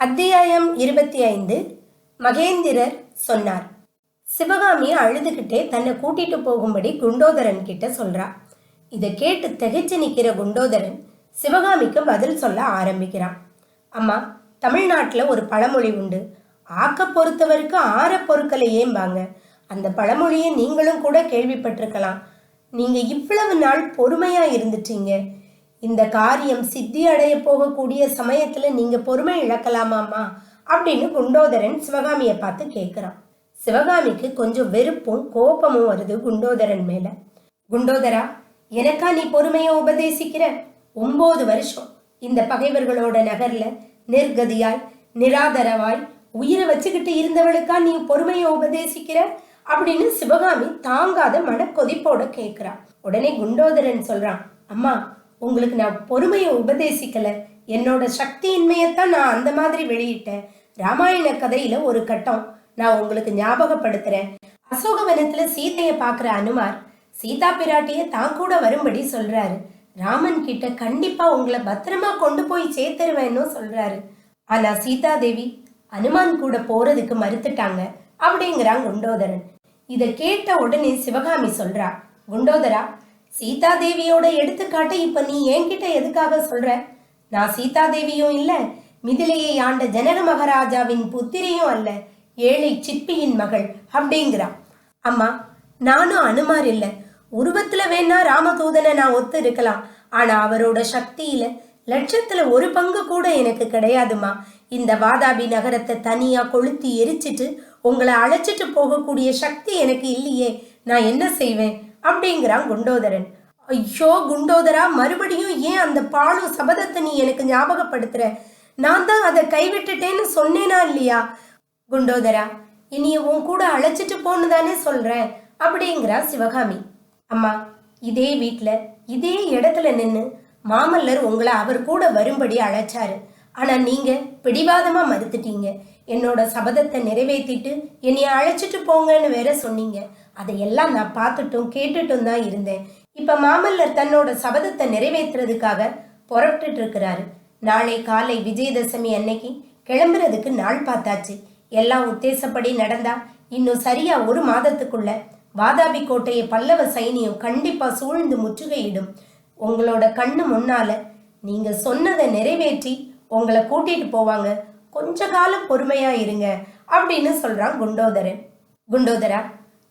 அத்தியாயம் இருபத்தி ஐந்து. மகேந்திரர் சொன்னார். சிவகாமி அழுதுகிட்டே தன்னை கூட்டிட்டு போகும்படி குண்டோதரன் கிட்ட சொல்றா. இதை கேட்டு திகைச்சு நிற்கிற குண்டோதரன் சிவகாமிக்கு பதில் சொல்ல ஆரம்பிக்கிறான். அம்மா தமிழ்நாட்டில் ஒரு பழமொழி உண்டு. ஆக்க பொறுத்தவருக்கு ஆற பொருட்களை ஏம்பாங்க. அந்த பழமொழியை நீங்களும் கூட கேள்விப்பட்டிருக்கலாம். நீங்க இவ்வளவு நாள் பொறுமையா இருந்துட்டீங்க. இந்த காரியம் சித்தி அடைய போகக்கூடிய சமயத்துல நீங்க பொறுமை இழக்கலாமாம்மா? அப்படின்னு குண்டோதரன் சிவகாமியை பார்த்து கேட்குறான். சிவகாமிக்கு கொஞ்சம் வெறுப்பும் கோபமும் வருது குண்டோதரன் மேல. குண்டோதரா எனக்கா நீ பொறுமையை உபதேசிக்கிற? ஒன்பது வருஷம். இந்த பகைவர்களோட நகர்ல நிர்கதியாய் நிராதரவாய் உயிரை வச்சுக்கிட்டு இருந்தவளுக்கா நீ பொறுமையை உபதேசிக்கிற? அப்படின்னு சிவகாமி தாங்காத மனக்கொதிப்போட கேக்குறா உடனே குண்டோதரன் சொல்றான் அம்மா உங்களுக்கு நான் பொறுமையை உபதேசிக்கல. என்னோட சக்தியின்மையத்தான் நான் அந்த மாதிரி வெளியிட்டேன். ராமாயண கதையில ஒரு கட்டம் நான் உங்களுக்கு ஞாபகப்படுத்துறேன். அசோகவனத்துல சீதையை பார்க்குற அனுமார் சீதா பிராட்டிய தான் கூட வரும்படி சொல்றாரு. ராமன் கிட்ட கண்டிப்பா உங்களை பத்திரமா கொண்டு போய் சேர்த்துருவேன்னு சொல்றாரு. ஆனா சீதா தேவி அனுமான் கூட போறதுக்கு மறுத்துட்டாங்க அப்படிங்கிறான் குண்டோதரன். இதை கேட்ட உடனே சிவகாமி சொல்றா குண்டோதரா சீதா தேவியோட எடுத்துக்காட்டை இப்ப நீ என்கிட்ட எதுக்காக சொல்ற? நான் சீதா தேவியும் இல்ல மிதிலையை ஆண்ட ஜனக மகாராஜாவின் புத்திரியும் அல்ல ஏழை சிற்பியின் மகள் அப்படிங்கிறா அம்மா நானும் அனுமார் இல்ல. உருவத்துல வேணா ராமதூதனை நான் ஒத்து இருக்கலாம். ஆனா அவரோட சக்தியில லட்சத்துல ஒரு பங்கு கூட எனக்கு கிடையாதுமா. இந்த வாதாபி நகரத்தை தனியா கொளுத்தி எரிச்சிட்டு உங்களை அழைச்சிட்டு போகக்கூடிய சக்தி எனக்கு இல்லையே. நான் என்ன செய்வேன்? அப்படிங்கிறான் குண்டோதரன். ஐயோ குண்டோதரா மறுபடியும் ஏன் அந்த பாழு சபதத்தை நீ எனக்கு ஞாபகப்படுத்துற? நான் தான் அதை கைவிட்டுட்டேன்னு சொன்னேனா இல்லையா? குண்டோதரா இனிய உன் கூட அழைச்சிட்டு போன்னு தானே சொல்றேன் அப்படிங்கிறா சிவகாமி. அம்மா இதே வீட்ல இதே இடத்துல நின்னு மாமல்லர் உங்களை அவர் கூட வரும்படி அழைச்சாரு. ஆனா நீங்க பிடிவாதமா மறுத்துட்டீங்க. என்னோட சபதத்தை நிறைவேற்றிட்டு என்னைய அழைச்சிட்டு போங்கன்னு வேற சொன்னீங்க. அதையெல்லாம் நான் பார்த்துட்டும் கேட்டுட்டும் தான் இருந்தேன். இப்போ மாமல்லர் தன்னோட சபதத்தை நிறைவேற்றுறதுக்காக புறப்பட்டுட்டு இருக்கிறாரு நாளை காலை விஜயதசமி அன்னைக்கு கிளம்புறதுக்கு நாள் பார்த்தாச்சு. எல்லாம் உத்தேசப்படி நடந்தா இன்னும் சரியா ஒரு மாதத்துக்குள்ள வாதாபி கோட்டையை பல்லவ சைனியம் கண்டிப்பா சூழ்ந்து முற்றுகையிடும். உங்களோட கண்ணு முன்னால நீங்க சொன்னதை நிறைவேற்றி உங்களை கூட்டிட்டு போவாங்க. கொஞ்ச காலம் பொறுமையா இருங்க அப்படின்னு சொல்றான் குண்டோதரன். குண்டோதரா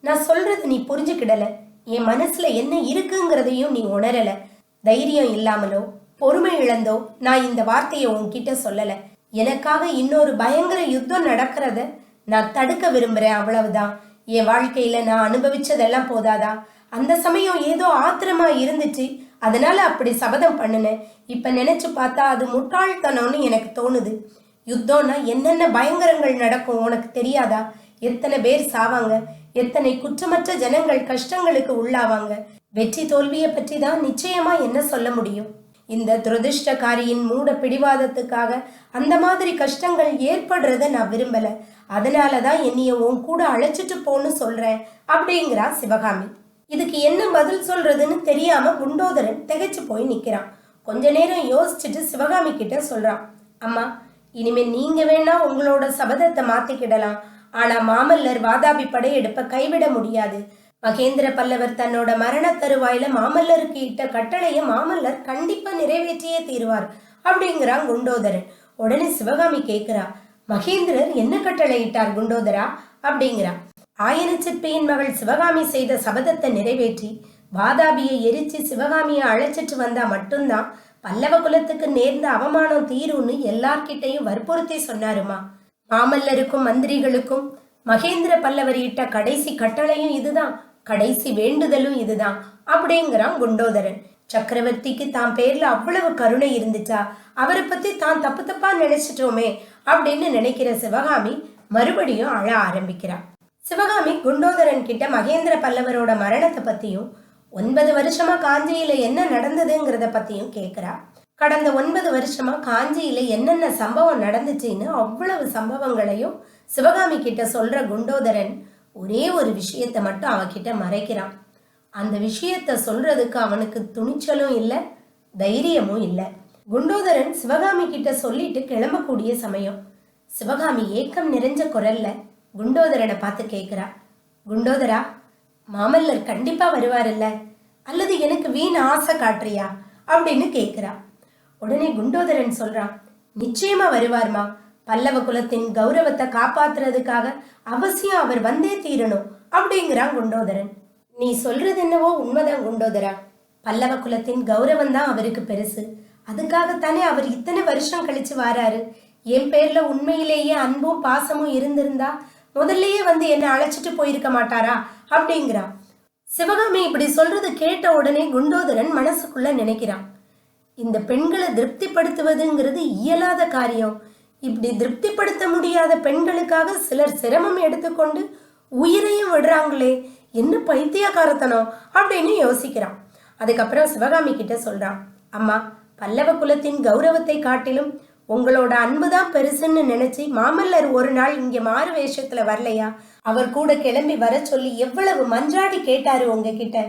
நான் சொல்றது நீ புரிஞ்சுக்கிடல. என் மனசுல என்ன இருக்குங்கிறதையும் நீ உணரல. தைரியம் இல்லாமலோ பொறுமை இழந்தோ நான் இந்த வார்த்தையை உன்கிட்ட சொல்லல. எனக்காக இன்னொரு பயங்கர யுத்தம் நடக்கிறத நான் தடுக்க விரும்புறேன் அவ்வளவுதான். என் வாழ்க்கையில நான் அனுபவிச்சதெல்லாம் போதாதா? அந்த சமயம் ஏதோ ஆத்திரமா இருந்துச்சு. அதனால அப்படி சபதம் பண்ணுனேன் இப்ப நினைச்சு பார்த்தா அது முட்டாள்தனம்னு எனக்கு தோணுது. யுத்தம்னா என்னென்ன பயங்கரங்கள் நடக்கும் உனக்கு தெரியாதா? எத்தனை பேர் சாவாங்க? எத்தனை குற்றமற்ற ஜனங்கள் கஷ்டங்களுக்கு உள்ளாவாங்க? வெற்றி தோல்வியை பற்றி தான் நிச்சயமா என்ன சொல்ல முடியும்? இந்த துரதிருஷ்டக்காரியின் மூட பிடிவாதத்துக்காக அந்த மாதிரி கஷ்டங்கள் ஏற்படுறத நான் விரும்பல. அதனால தான் என்னைய உன் கூட அழைச்சிட்டு போன்னு சொல்றேன் அப்படிங்கிறா சிவகாமி. இதுக்கு என்ன பதில் சொல்றதுன்னு தெரியாம குண்டோதரன் திகைச்சு போய் நிக்கிறான். கொஞ்ச நேரம் யோசிச்சுட்டு சிவகாமி கிட்ட சொல்றான் அம்மா இனிமே நீங்க வேணா உங்களோட சபதத்தை மாத்திக்கிடலாம். ஆனா மாமல்லர் வாதாபி படையெடுப்ப கைவிட முடியாது. மகேந்திர பல்லவர் தன்னோட மரண தருவாயில மாமல்லருக்கு இட்ட கட்டளைய மாமல்லர் கண்டிப்பா நிறைவேற்றியே தீருவார் அப்படிங்கிறான் குண்டோதரன். உடனே சிவகாமி கேட்கிறா மகேந்திரர் என்ன கட்டளை இட்டார் குண்டோதரா? அப்படிங்கிறா. ஆயன சிற்பியின் மகள் சிவகாமி செய்த சபதத்தை நிறைவேற்றி வாதாபியை எரிச்சு சிவகாமியை அழைச்சிட்டு வந்தா மட்டும்தான் பல்லவ குலத்துக்கு நேர்ந்த அவமானம் தீரும்னு எல்லார்கிட்டையும் வற்புறுத்தி சொன்னாருமா. மாமல்லருக்கும் மந்திரிகளுக்கும் மகேந்திர பல்லவர் இட்ட கடைசி கட்டளையும் இதுதான். கடைசி வேண்டுதலும் இதுதான். அப்படிங்கிறான் குண்டோதரன். சக்கரவர்த்திக்கு தான் பேர்ல அவ்வளவு கருணை இருந்துச்சா? அவரை பத்தி தான் தப்பு தப்பா நினைச்சிட்டோமே அப்படின்னு நினைக்கிற சிவகாமி மறுபடியும் அழ ஆரம்பிக்கிறார் சிவகாமி குண்டோதரன் கிட்ட மகேந்திர பல்லவரோட மரணத்தை பத்தியும் ஒன்பது வருஷமா காஞ்சியில என்ன நடந்ததுங்கிறத பத்தியும் கேட்கிறா கடந்த ஒன்பது வருஷமா காஞ்சியில என்னென்ன சம்பவம் நடந்துச்சுன்னு அவ்வளவு சம்பவங்களையும் சிவகாமி கிட்ட சொல்ற குண்டோதரன் ஒரே ஒரு விஷயத்தை மட்டும் அவகிட்ட மறைக்கிறான். அந்த விஷயத்த சொல்றதுக்கு அவனுக்கு துணிச்சலும் இல்லை தைரியமும் இல்லை. குண்டோதரன் சிவகாமி கிட்ட சொல்லிட்டு கிளம்பக்கூடிய சமயம் சிவகாமி ஏக்கம் நிறைஞ்ச குரல்ல குண்டோதரனை பார்த்து கேட்குறா குண்டோதரா மாமல்லர் கண்டிப்பா வருவாருல்ல அல்லது எனக்கு வீண் ஆசை காட்டுறியா? அப்படின்னு கேட்குறா உடனே குண்டோதரன் சொல்றான் நிச்சயமா வருவார்மா. பல்லவ குலத்தின் கௌரவத்தை காப்பாத்துறதுக்காக அவசியம் அவர் வந்தே தீரணும் அப்படிங்கிறான் குண்டோதரன். நீ சொல்றது என்னவோ உண்மைதான் குண்டோதரா. பல்லவ குலத்தின் கௌரவம் தான் அவருக்கு பெருசு. அதுக்காகத்தானே அவர் இத்தனை வருஷம் கழிச்சு வாராரு. என் பேர்ல உண்மையிலேயே அன்பும் பாசமும் இருந்திருந்தா முதல்லயே வந்து என்ன அழைச்சிட்டு போயிருக்க மாட்டாரா? அப்படிங்கிறான். சிவகாமி இப்படி சொல்றது கேட்ட உடனே குண்டோதரன் மனசுக்குள்ள நினைக்கிறான். இந்த பெண்களை திருப்திப்படுத்துவதுங்கிறது இயலாத காரியம். இப்படி திருப்திப்படுத்த முடியாத பெண்களுக்காக சிலர் சிரமம் எடுத்துக்கொண்டு உயிரையும் விடுறாங்களே என்ன பைத்தியக்காரத்தனம் அப்படின்னு யோசிக்கிறான். அதுக்கப்புறம் சிவகாமி கிட்ட சொல்றான் அம்மா பல்லவ குலத்தின் கௌரவத்தை காட்டிலும் உங்களோட அன்பு தான் பெருசுன்னு நினைச்சு மாமல்லர் ஒரு நாள் இங்க மாறு வேஷத்துல வரலையா? அவர் கூட கிளம்பி வர சொல்லி எவ்வளவு மன்றாடி கேட்டாரு உங்ககிட்ட?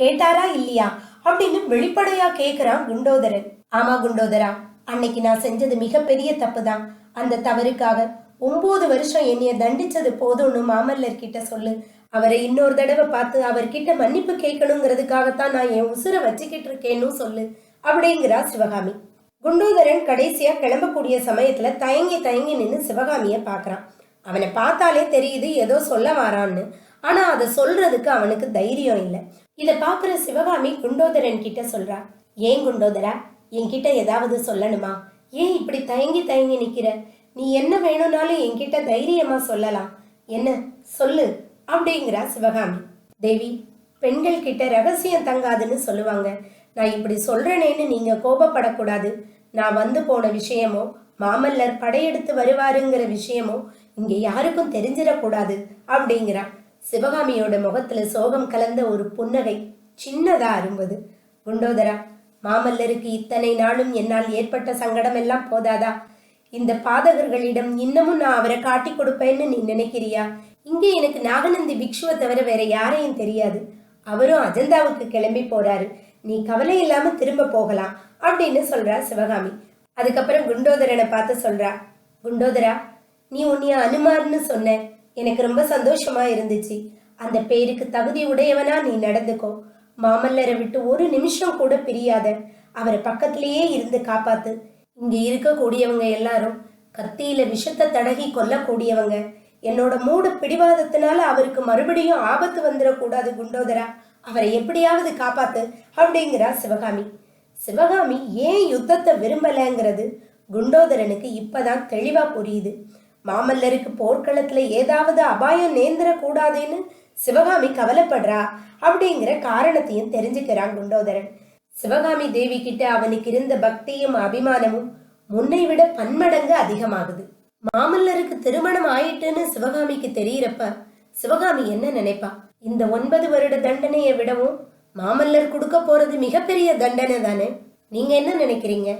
கேட்டாரா இல்லையா அப்படின்னு வெளிப்படையா கேக்குறான் குண்டோதரன். ஆமா குண்டோதரா அன்னைக்கு நான் செஞ்சது மிகப்பெரிய தப்பு தான் அந்த தவறுக்காக ஒன்பது வருஷம் என்னைய தண்டிச்சது போதும்னு மாமல்லர் கிட்ட சொல்லு. அவரை இன்னொரு தடவை பார்த்து அவர்கிட்ட மன்னிப்பு கேட்கணுங்கிறதுக்காகத்தான் நான் என் உசுரை வச்சுக்கிட்டு இருக்கேன்னு சொல்லு அப்படிங்கிறா சிவகாமி. குண்டோதரன் கடைசியா கிளம்பக்கூடிய சமயத்துல தயங்கி தயங்கி நின்று சிவகாமிய பாக்குறான். அவனை பார்த்தாலே தெரியுது ஏதோ சொல்ல வாரான்னு. ஆனா அதை சொல்றதுக்கு அவனுக்கு தைரியம் இல்லை. இதை பார்க்குற சிவகாமி குண்டோதரன் கிட்ட சொல்றா ஏன் குண்டோதரா? என்கிட்ட ஏதாவது சொல்லணுமா? ஏன் இப்படி தயங்கி தயங்கி நிக்கிற? நீ என்ன வேணும்னாலும் என்கிட்ட தைரியமா சொல்லலாம். என்ன? சொல்லு அப்படிங்கிறா சிவகாமி. தேவி பெண்கள் கிட்ட ரகசியம் தங்காதுன்னு சொல்லுவாங்க. நான் இப்படி சொல்றேனேன்னு நீங்க கோபப்படக்கூடாது. நான் வந்து போன விஷயமோ மாமல்லர் படையெடுத்து வருவாருங்கிற விஷயமோ இங்க யாருக்கும் தெரிஞ்சிடக்கூடாது அப்படிங்கிறா. சிவகாமியோட முகத்துல சோகம் கலந்த ஒரு புன்னகை சின்னதா அரும்பது. குண்டோதரா மாமல்லருக்கு இத்தனை நாளும் என்னால் ஏற்பட்ட சங்கடம் எல்லாம் போதாதா? இந்த பாதகர்களிடம் இன்னமும் நான் அவரை காட்டி கொடுப்பேன்னு நீ நினைக்கிறியா? இங்கே எனக்கு நாகநந்தி பிக்ஷுவை தவிர வேற யாரையும் தெரியாது. அவரும் அஜந்தாவுக்கு கிளம்பி போறாரு. நீ கவலை இல்லாம திரும்ப போகலாம் அப்படின்னு சொல்றா சிவகாமி. அதுக்கப்புறம் குண்டோதரனை பார்த்து சொல்றா குண்டோதரா நீ உன்னைய அனுமார்னு சொன்ன. எனக்கு ரொம்ப சந்தோஷமா இருந்துச்சு. அந்த பேருக்கு தகுதி உடையவனா நீ நடந்துக்கோ. மாமல்லரை விட்டு ஒரு நிமிஷம் கூட பிரியாத. அவரை பக்கத்திலேயே இருந்து காப்பாத்து. இங்க இருக்கக்கூடியவங்க எல்லாரும் கத்தியில விஷத்தை தடகி கொல்லக்கூடியவங்க. என்னோட மூடு பிடிவாதத்தினால அவருக்கு மறுபடியும் ஆபத்து வந்துடக்கூடாது குண்டோதரா. அவரை எப்படியாவது காப்பாத்து அப்படிங்கிறா சிவகாமி. சிவகாமி ஏன் யுத்தத்தை விரும்பலைங்கிறது குண்டோதரனுக்கு இப்பதான் தெளிவா புரியுது. மாமல்லருக்கு போர்க்களத்துல ஏதாவது அபாயம் நேர்ந்துடக்கூடாதுன்னு சிவகாமி கவலைப்படுறா அப்படிங்கிற காரணத்தையும் தெரிஞ்சுக்கிறான் குண்டோதரன். சிவகாமி தேவி கிட்ட அவனுக்கு இருந்த பக்தியும் அபிமானமும் முன்னை விட பன்மடங்கு அதிகமாகுது. மாமல்லருக்கு திருமணம் ஆயிட்டுன்னு சிவகாமிக்கு தெரியறப்ப சிவகாமி என்ன நினைப்பா? இந்த ஒன்பது வருட தண்டனையை விடவும் மாமல்லர் கொடுக்க போறது மிகப்பெரிய தண்டனை தானே நீங்க என்ன நினைக்கிறீங்க?